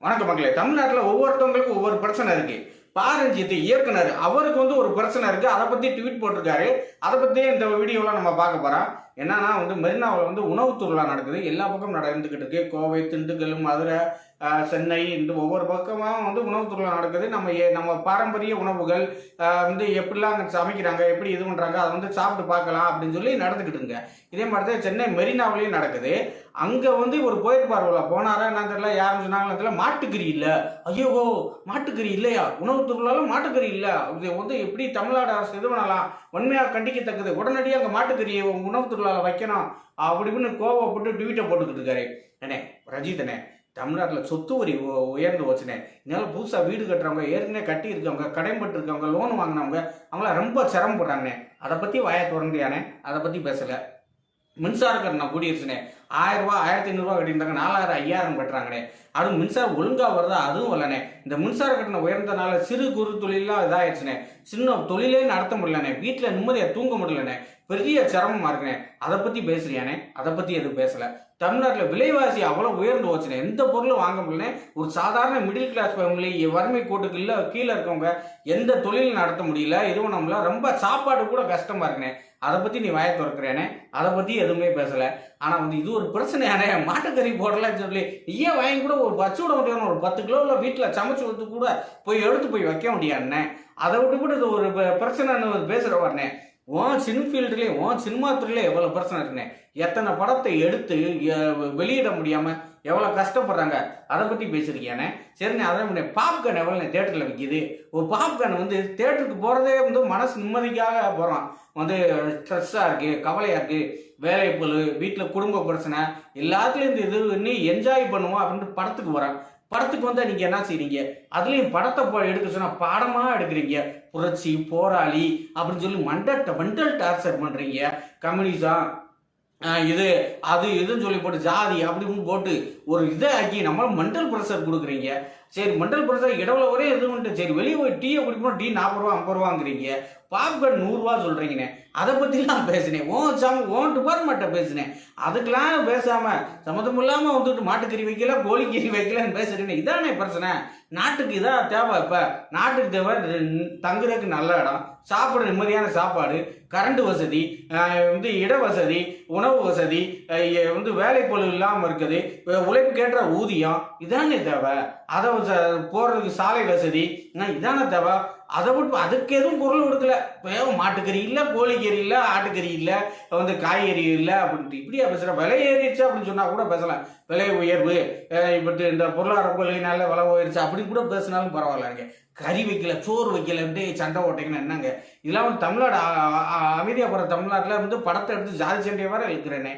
வணக்கம் மக்களே தமிழ்நாட்டில் ஒவ்வொருத்தவங்களுக்கும் ஒவ்வொரு பிரச்சனை இருக்கு. பாரஞ்சித் இயக்குனர் அவருக்கு வந்து ஒரு பிரச்சனை இருக்கு. அதை பத்தி ட்வீட் போட்டிருக்காரு. அதை பத்தி இந்த வீடியோல நம்ம பார்க்க போறோம். என்னன்னா வந்து மெரினாவில் வந்து உணவு திருவிழா நடக்குது. எல்லா பக்கமும் நடந்துக்கிட்டு இருக்கு. கோவை திண்டுக்கல் மதுரை சென்னை இந்த ஒவ்வொரு பக்கமாக வந்து உணவு திருவிழா நடக்குது. நம்ம ஏ- நம்ம பாரம்பரிய உணவுகள் வந்து எப்படிலாம் அங்கே சமைக்கிறாங்க எப்படி இது பண்ணுறாங்க அதை வந்து சாப்பிட்டு பார்க்கலாம் அப்படின்னு சொல்லி நடந்துக்கிட்டு இருங்க. இதே மாதிரி தான் சென்னை மெரினாவிலையும் நடக்குது. அங்கே வந்து ஒரு போயிருப்பார்ல போனாரா என்ன தெரியல யாரும் சொன்னாங்களோ தெரியல மாட்டுக்கறி இல்லை. ஐயோ மாட்டுக்கறி இல்லையா? உணவு திருவிழால மாட்டுக்கறி இல்லை. இது வந்து எப்படி தமிழ்நாடு அரசு இது பண்ணலாம்? வன்மையா கண்டிக்கத்தக்கது. உடனடியாக அங்கே மாட்டுக்கறியை உணவு திருவிழா திருவிழால வைக்கணும். அப்படி இப்படின்னு கோவப்பட்டு ட்வீட்டை போட்டுக்கிட்டு இருக்காரு. அண்ணே ரஜிதனே தமிழ்நாட்டில் சொத்து வரி உயர்ந்து வச்சுனே இதனால் புதுசாக வீடு கட்டுறவங்க ஏற்கனவே கட்டி இருக்கவங்க கடைப்பட்டு இருக்கவங்க லோன் வாங்கினவங்க அவங்களாம் ரொம்ப சிரமப்படுறாங்கண்ணே அதை பற்றி வாயை திறந்தியானே? அதை பற்றி பேசலை. மின்சார கட்டணம் கூடியிருச்சுனே ஆயிரம் ரூபாய் ஆயிரத்தி ஐநூறுரூவா கட்டியிருந்தாங்க. நாலாயிரம் ஐயாயிரம் கட்டுறாங்களே. அதுவும் மின்சாரம் ஒழுங்காக வருதா அதுவும் வரலனே இந்த மின்சார கட்டணம் உயர்ந்தனால சிறு குறு தொழிலாம் இதாகிடுச்சுனே சின்ன தொழிலே நடத்த முடியலண்ணே. வீட்டில் நிம்மதியாக தூங்க முடியலண்ணே. பெரிய சிரமமாக இருக்கனே அதை பற்றி பேசுறியானே அதை பற்றி எதுவும் பேசலை. தமிழ்நாட்டில் விலைவாசி அவ்வளோ உயர்ந்து போச்சுண்ணே. எந்த பொருளும் வாங்க முடியலனே ஒரு சாதாரண மிடில் கிளாஸ் ஃபேமிலி வறுமை கோட்டுக்கு இல்லை கீழே இருக்கவங்க எந்த தொழிலும் நடத்த முடியல இது பண்ண ரொம்ப சாப்பாடு கூட கஷ்டமாக இருக்கனே அதை பற்றி நீ வாய திறக்கிறேனே அதை பற்றி எதுவுமே பேசலை. ஆனால் வந்து இது ஒரு பிரச்சனையானே மாட்டுக்கறி போடலன்னு சொல்லி ஏன் வாங்கி கூட ஒரு வச்சு விட முடியாது ஒரு பத்து கிலோவில் வீட்டில் சமைச்சு வந்து கூட போய் எடுத்து போய் வைக்க முடியாதுண்ணே. அதை விட்டு கூட இது ஒரு ப- பிரச்சனைன்னு பேசுகிற வரனே உன் சின் ஃபீல்டுலேயே உன் சினிமா துறையிலே எவ்வளோ பிரச்சனை இருக்குண்ணே எத்தனை படத்தை எடுத்து வெளியிட முடியாமல் எவ்வளோ கஷ்டப்படுறாங்க? அதை பற்றி பேசியிருக்கியானே? சரிண்ணே அதை முன்னே பாப்கார்ன் எவ்வளோ தேட்டரில் விற்கிது ஒரு பாப்கார்ன் வந்து தேட்டருக்கு போகிறதே வந்து மனசு நிம்மதிக்காக போகிறோம் வந்து ஸ்ட்ரெஸ்ஸாக இருக்குது கவலையாக இருக்குது வேலை வேலைப்பொழு வீட்டில் குடும்ப பிரச்சனை எல்லாத்துலேயும் இந்த இது பண்ணி என்ஜாய் பண்ணுவோம் அப்படின்ட்டு படத்துக்கு போகிறேன் படத்துக்கு வந்தால் நீங்கள் என்ன செய்றீங்க? அதுலேயும் படத்தை எடுக்க சொன்னால் பாடமாக எடுக்கிறீங்க. புரட்சி போராளி அப்படின்னு சொல்லி மண்டட்ட மென்டல் டார்ச்சர் பண்ணுறீங்க கம்யூனிசம் இது அது இதுன்னு சொல்லி போட்டு ஜாதி அப்படி இப்படின்னு போட்டு ஒரு இதை ஆக்கி நம்மளும் மென்டல் ப்ரெஷர் கொடுக்குறீங்க. சரி மண்டல் ப்ரெஷர் இடவுல ஒரே இது பண்ணிட்டு சரி வெளியே போய் டீயை குடிக்கணும் டீ நாற்பது ரூபா ஐம்பது ரூபாங்கிறீங்க. பாப்கார்ன் நூறுரூவா சொல்கிறீங்கண்ணே அதை பற்றிலாம் பேசினேன். ஓன் சம் ஓன் டிபார்ட்மெண்ட்டை பேசினேன். அதுக்கெல்லாம் பேசாமல் சம்மந்தம் இல்லாமல் வந்துட்டு மாட்டுக்கறி வைக்கல கோழிக்கறி வைக்கலன்னு பேசுறேன்னு. இதானே பிரச்சனை. நாட்டுக்கு இதான் தேவை இப்போ. நாட்டுக்கு தேவை தங்குறதுக்கு நல்ல இடம். சாப்பிட நிம்மதியான சாப்பாடு கரண்ட் வசதி வந்து இட வசதி உணவு வசதி வந்து வேலைப்பொழுது இல்லாமல் இருக்குது உழைப்பு உழைப்புக்கேற்ற ஊதியம் இதானே தேவை. அதை ச- போடுறதுக்கு சாலை வசதி. இதான தேவை. அதை விட்டு அதுக்கு எதுவும் குரல் கொடுக்கல. இப்போ மாட்டுக்கறி இல்லை கோழிக்கறி இல்லை ஆட்டுக்கறி இல்லை வந்து காய்கறி இல்லை அப்படின்ட்டு. இப்படியா பேசுகிற விலை ஏறிடுச்சு அப்படின்னு சொன்னால் கூட பேசலாம் விலை உயர்வு இப்படி இந்த பொருளாதார கொள்கைனால விலை உயர்ச்சி அப்படின்னு கூட பேசினாலும் பரவாயில்லங்க கறி வைக்கல சோறு வைக்கலன்ட்டு சண்டை ஓட்டைங்கன்னு என்னங்க? இதெல்லாம் வந்து தமிழ்நாடு அ- அமைதியாக போகிற தமிழ்நாட்டில் வந்து படத்தை எடுத்து ஜாதி சண்டையை வர இழுக்கிறேனே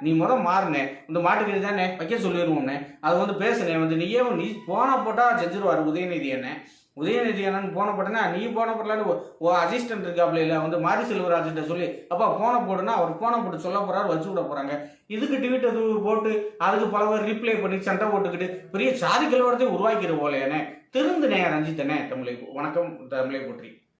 நீ முத மாறுனே. இந்த மாட்டுக்கறி தானே? வைக்க சொல்லிடுவோம்னே அது வந்து பேசுனேன் வந்து நீயே நீ போனால் போட்டால் செஞ்சிருவார் உதயநிதி என்ன. உதயநிதி அண்ணன் போன போட்டனா நீ போன போடலான்னு ஓ அசிஸ்டன்ட் இருக்காப்ல இல்லை வந்து மாரி செல்வராஜ்கிட்ட சொல்லி அப்பா போன போடுனா அவர் போன போட்டு சொல்ல போறாரு வச்சு விட போறாங்க. இதுக்கு ட்வீட் அது போட்டு அதுக்கு பல பேர் ரிப்ளை பண்ணி சண்டை போட்டுக்கிட்டு பெரிய சாதி கலவரத்தை உருவாக்கிற போல திருந்து திருந்துனே ரஞ்சித்தனே தமிழை வணக்கம் தமிழை போற்றி.